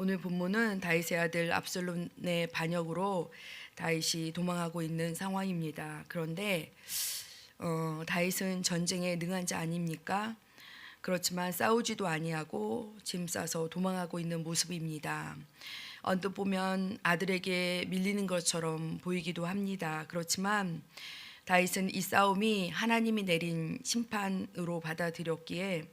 오늘 본문은 다윗의 아들 압살롬의 반역으로 다윗이 도망하고 있는 상황입니다. 그런데 어, 다윗은 전쟁에 능한 자 아닙니까? 그렇지만 싸우지도 아니하고 짐 싸서 도망하고 있는 모습입니다. 언뜻 보면 아들에게 밀리는 것처럼 보이기도 합니다. 그렇지만 다윗은 이 싸움이 하나님이 내린 심판으로 받아들였기에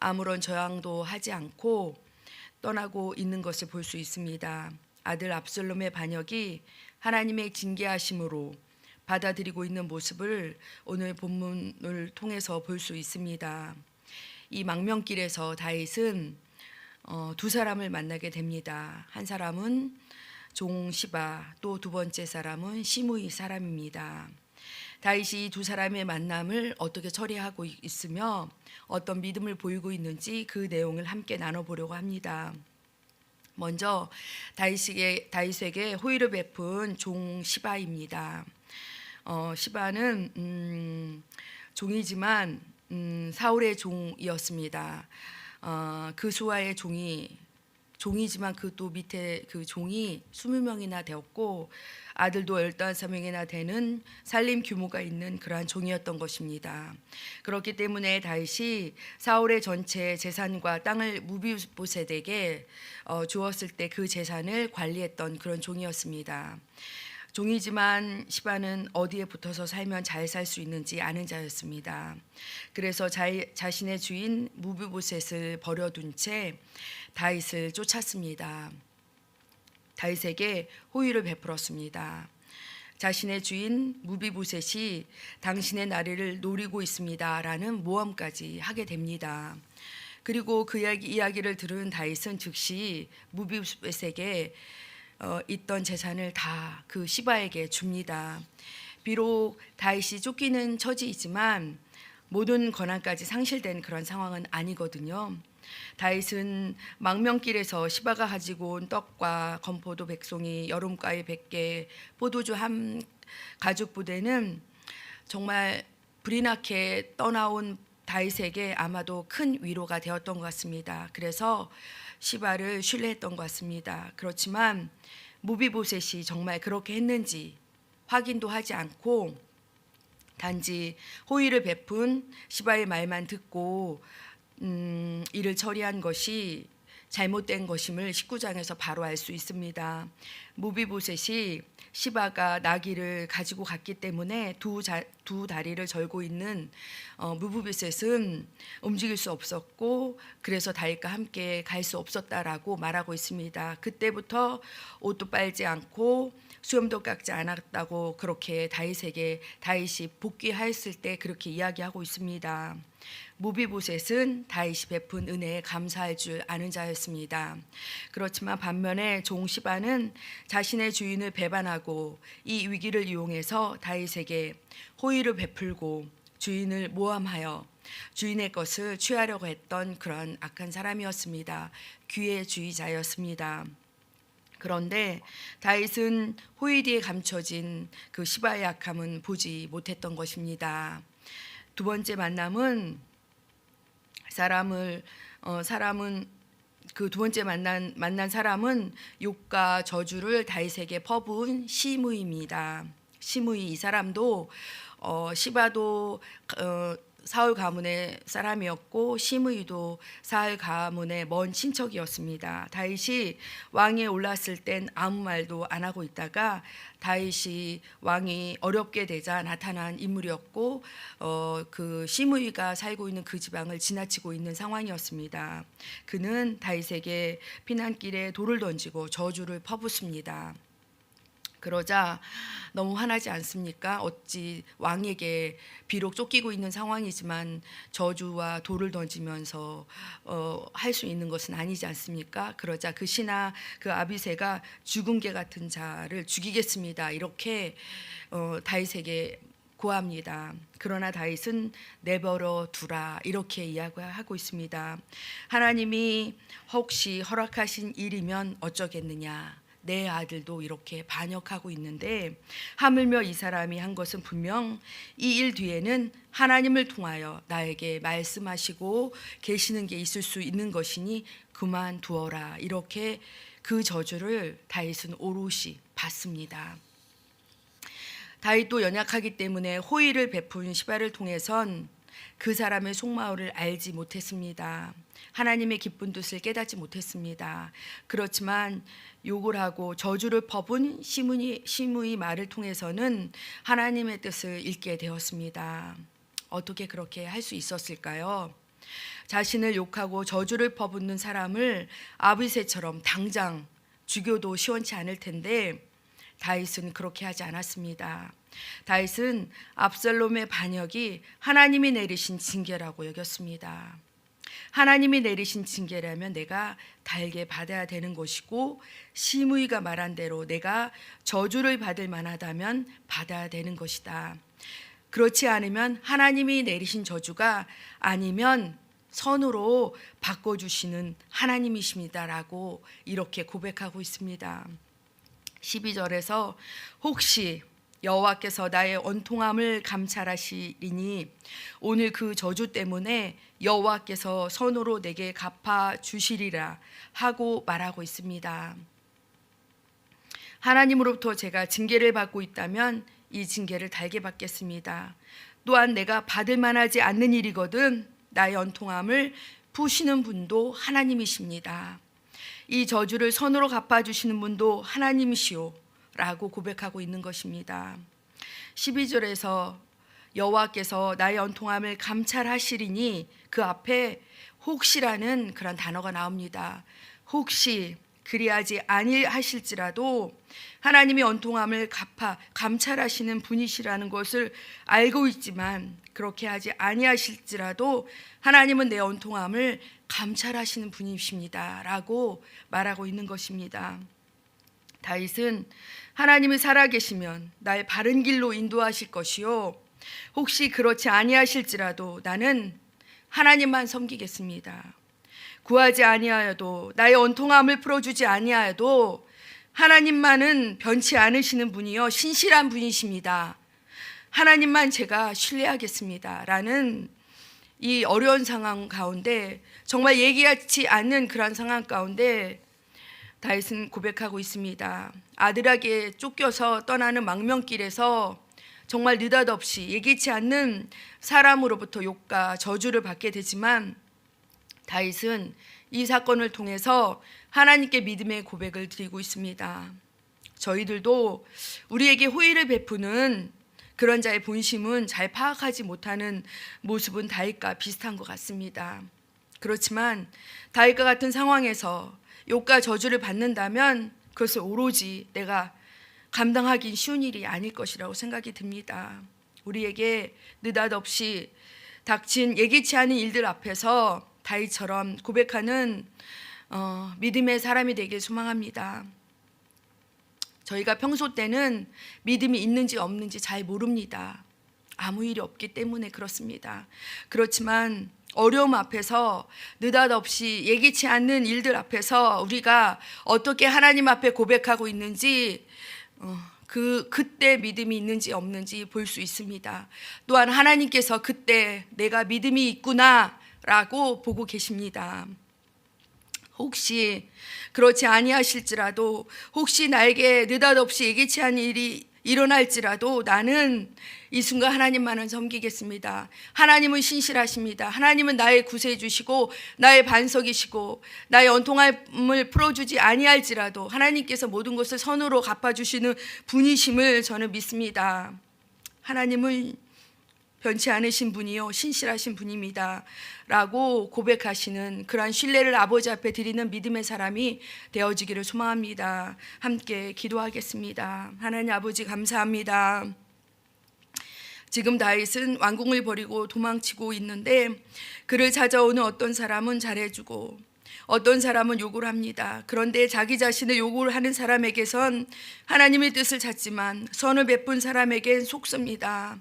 아무런 저항도 하지 않고 떠나고 있는 것을 볼 수 있습니다. 아들 압살롬의 반역이 하나님의 징계하심으로 받아들이고 있는 모습을 오늘 본문을 통해서 볼 수 있습니다. 이 망명길에서 다윗은 어, 두 사람을 만나게 됩니다. 한 사람은 종 시바, 또 두 번째 사람은 시므이 사람입니다. 다윗이 두 사람의 만남을 어떻게 처리하고 있으며 어떤 믿음을 보이고 있는지 그 내용을 함께 나눠보려고 합니다. 먼저 다윗에게, 다윗에게 호의를 베푼 종 시바입니다. 어, 시바는 음, 종이지만 음, 사울의 종이었습니다. 어, 그 수하의 종이 종이지만 그 또 밑에 그 종이 20명이나 되었고 아들도 15명이나 되는 살림 규모가 있는 그러한 종이었던 것입니다. 그렇기 때문에 다윗이 사울의 전체 재산과 땅을 무비보셋에게 어, 주었을 때 그 재산을 관리했던 그런 종이었습니다. 종이지만 시바는 어디에 붙어서 살면 잘 살 수 있는지 아는 자였습니다. 그래서 자, 자신의 주인 무비보셋을 버려둔 채 다윗을 쫓았습니다. 다윗에게 호의를 베풀었습니다. 자신의 주인 무비보셋이 당신의 나리를 노리고 있습니다라는 모험까지 하게 됩니다. 그리고 그 이야기, 이야기를 들은 다윗은 즉시 무비보셋에게 어, 있던 재산을 다 그 시바에게 줍니다. 비록 다윗이 쫓기는 처지이지만 모든 권한까지 상실된 그런 상황은 아니거든요. 다윗은 망명길에서 시바가 가지고 온 떡과 건포도 백송이 여름가에 100개 포도주 한 가죽 부대는 정말 불이 나게 떠나온 다윗에게 아마도 큰 위로가 되었던 것 같습니다. 그래서 시바를 신뢰했던 것 같습니다. 그렇지만 무비보셋이 정말 그렇게 했는지 확인도 하지 않고 단지 호의를 베푼 시바의 말만 듣고 음, 이를 처리한 것이 잘못된 것임을 19장에서 바로 알 수 있습니다. 무비보셋이 시바가 나귀를 가지고 갔기 때문에 두, 자, 두 다리를 절고 있는 어, 무비보셋은 움직일 수 없었고 그래서 다윗과 함께 갈 수 없었다라고 말하고 있습니다. 그때부터 옷도 빨지 않고 수염도 깎지 않았다고 그렇게 다윗에게 다윗이 복귀하였을 때 그렇게 이야기하고 있습니다. 무비보셋은 다윗이 베푼 은혜에 감사할 줄 아는 자였습니다. 그렇지만 반면에 종 시바는 자신의 주인을 배반하고 이 위기를 이용해서 다윗에게 호의를 베풀고 주인을 모함하여 주인의 것을 취하려고 했던 그런 악한 사람이었습니다. 기회주의자였습니다. 그런데 다윗은 호의 뒤에 감춰진 그 시바의 악함은 보지 못했던 것입니다. 두 번째 만남은 사람을 어, 사람은 그 두 번째 만난 만난 사람은 욕과 저주를 다윗에게 퍼부은 시므입니다. 시므이 이 사람도 어, 시바도 어, 사울 가문의 사람이었고 시므이도 사울 가문의 먼 친척이었습니다. 다윗이 왕에 올랐을 땐 아무 말도 안 하고 있다가 다윗이 왕이 어렵게 되자 나타난 인물이었고 어, 그 시므이가 살고 있는 그 지방을 지나치고 있는 상황이었습니다. 그는 다윗에게 피난길에 돌을 던지고 저주를 퍼붓습니다. 그러자 너무 화나지 않습니까? 어찌 왕에게 비록 쫓기고 있는 상황이지만 저주와 돌을 던지면서 어, 할 수 있는 것은 아니지 않습니까? 그러자 그 신하 그 아비세가 죽은 개 같은 자를 죽이겠습니다. 이렇게 어, 다윗에게 고합니다. 그러나 다윗은 내버려 두라 이렇게 이야기하고 있습니다. 하나님이 혹시 허락하신 일이면 어쩌겠느냐? 내 아들도 이렇게 반역하고 있는데 하물며 이 사람이 한 것은 분명 이 일 뒤에는 하나님을 통하여 나에게 말씀하시고 계시는 게 있을 수 있는 것이니 그만 두어라 이렇게 그 저주를 다윗은 오롯이 받습니다. 다윗도 연약하기 때문에 호의를 베푼 시바를 통해선 그 사람의 속마음을 알지 못했습니다. 하나님의 기쁜 뜻을 깨닫지 못했습니다. 그렇지만 욕을 하고 저주를 퍼본 시므이 시므이 말을 통해서는 하나님의 뜻을 읽게 되었습니다. 어떻게 그렇게 할 수 있었을까요? 자신을 욕하고 저주를 퍼붓는 사람을 아비새처럼 당장 죽여도 시원치 않을 텐데 다윗은 그렇게 하지 않았습니다. 다윗은 압살롬의 반역이 하나님이 내리신 징계라고 여겼습니다. 하나님이 내리신 징계라면 내가 달게 받아야 되는 것이고 시므이가 말한 대로 내가 저주를 받을 만하다면 받아야 되는 것이다. 그렇지 않으면 하나님이 내리신 저주가 아니면 선으로 바꿔주시는 하나님이십니다라고 이렇게 고백하고 있습니다. 12절에서 혹시 여호와께서 나의 원통함을 감찰하시리니 오늘 그 저주 때문에 여호와께서 선으로 내게 갚아 주시리라 하고 말하고 있습니다. 하나님으로부터 제가 징계를 받고 있다면 이 징계를 달게 받겠습니다. 또한 내가 받을 만하지 않는 일이거든 나의 원통함을 푸시는 분도 하나님이십니다. 이 저주를 선으로 갚아주시는 분도 하나님이시오 라고 고백하고 있는 것입니다. 12절에서 여호와께서 나의 언통함을 감찰하시리니 그 앞에 혹시라는 그런 단어가 나옵니다. 혹시 그리하지 아니하실지라도 하나님이 언통함을 갚아 감찰하시는 분이시라는 것을 알고 있지만 그렇게 하지 아니하실지라도 하나님은 내 언통함을 감찰하시는 분이십니다라고 말하고 있는 것입니다. 다윗은 하나님이 살아계시면 날 바른 길로 인도하실 것이요 혹시 그렇지 아니하실지라도 나는 하나님만 섬기겠습니다. 구하지 아니하여도 나의 원통함을 풀어주지 아니하여도 하나님만은 변치 않으시는 분이요 신실한 분이십니다. 하나님만 제가 신뢰하겠습니다라는 이 어려운 상황 가운데 정말 얘기하지 않는 그런 상황 가운데 다윗은 고백하고 있습니다. 아들에게 쫓겨서 떠나는 망명길에서 정말 느닷없이 예기치 않는 사람으로부터 욕과 저주를 받게 되지만 다윗은 이 사건을 통해서 하나님께 믿음의 고백을 드리고 있습니다. 저희들도 우리에게 호의를 베푸는 그런 자의 본심은 잘 파악하지 못하는 모습은 다윗과 비슷한 것 같습니다. 그렇지만 다윗과 같은 상황에서 욕과 저주를 받는다면 그것을 오로지 내가 감당하기 쉬운 일이 아닐 것이라고 생각이 듭니다. 우리에게 느닷없이 닥친 예기치 않은 일들 앞에서 다윗처럼 고백하는 어, 믿음의 사람이 되길 소망합니다. 저희가 평소 때는 믿음이 있는지 없는지 잘 모릅니다. 아무 일이 없기 때문에 그렇습니다. 그렇지만 어려움 앞에서 느닷없이 예기치 않는 일들 앞에서 우리가 어떻게 하나님 앞에 고백하고 있는지 어, 그 그때 믿음이 있는지 없는지 볼 수 있습니다. 또한 하나님께서 그때 내가 믿음이 있구나라고 보고 계십니다. 혹시 그렇지 아니하실지라도 혹시 나에게 느닷없이 예기치 않은 일이 일어날지라도 나는 이 순간 하나님만은 섬기겠습니다. 하나님은 신실하십니다. 하나님은 나의 구세해 주시고 나의 반석이시고 나의 언통함을 풀어주지 아니할지라도 하나님께서 모든 것을 선으로 갚아주시는 분이심을 저는 믿습니다. 하나님은 변치 않으신 분이요 신실하신 분입니다. 라고 고백하시는 그러한 신뢰를 아버지 앞에 드리는 믿음의 사람이 되어지기를 소망합니다. 함께 기도하겠습니다. 하나님 아버지 감사합니다. 지금 다윗은 왕궁을 버리고 도망치고 있는데 그를 찾아오는 어떤 사람은 잘해주고 어떤 사람은 욕을 합니다. 그런데 자기 자신의 욕을 하는 사람에게선 하나님의 뜻을 찾지만 선을 베푼 사람에겐 속습니다.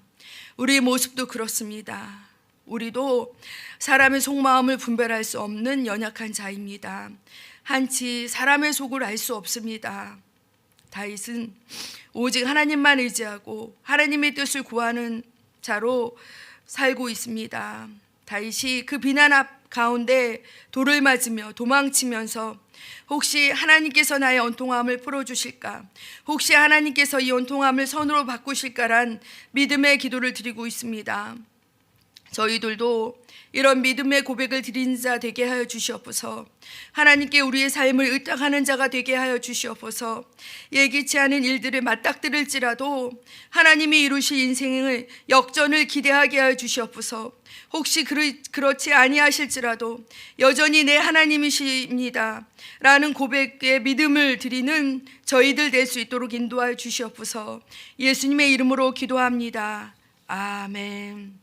우리의 모습도 그렇습니다. 우리도 사람의 속마음을 분별할 수 없는 연약한 자입니다. 한치 사람의 속을 알 수 없습니다. 다윗은 오직 하나님만 의지하고 하나님의 뜻을 구하는 자로 살고 있습니다. 다윗이 그 비난 앞 가운데 돌을 맞으며 도망치면서 혹시 하나님께서 나의 온통함을 풀어주실까? 혹시 하나님께서 이 온통함을 선으로 바꾸실까란 믿음의 기도를 드리고 있습니다. 저희들도 이런 믿음의 고백을 드린 자 되게 하여 주시옵소서. 하나님께 우리의 삶을 의탁하는 자가 되게 하여 주시옵소서. 예기치 않은 일들을 맞닥뜨릴지라도 하나님이 이루실 인생을 역전을 기대하게 하여 주시옵소서. 혹시 그렇지 아니하실지라도 여전히 내 하나님이십니다. 라는 고백에 믿음을 드리는 저희들 될 수 있도록 인도하여 주시옵소서. 예수님의 이름으로 기도합니다. 아멘.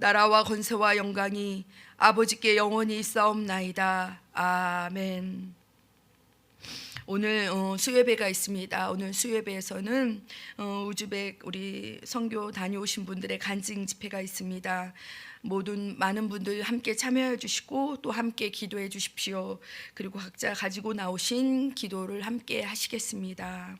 나라와 권세와 영광이 아버지께 영원히 있사옵나이다. 아멘. 오늘 어, 수요예배가 있습니다. 오늘 수요예배에서는 어, 우즈벡 우리 선교 다녀오신 분들의 간증 집회가 있습니다. 모든 많은 분들 함께 참여해 주시고 또 함께 기도해 주십시오. 그리고 각자 가지고 나오신 기도를 함께 하시겠습니다.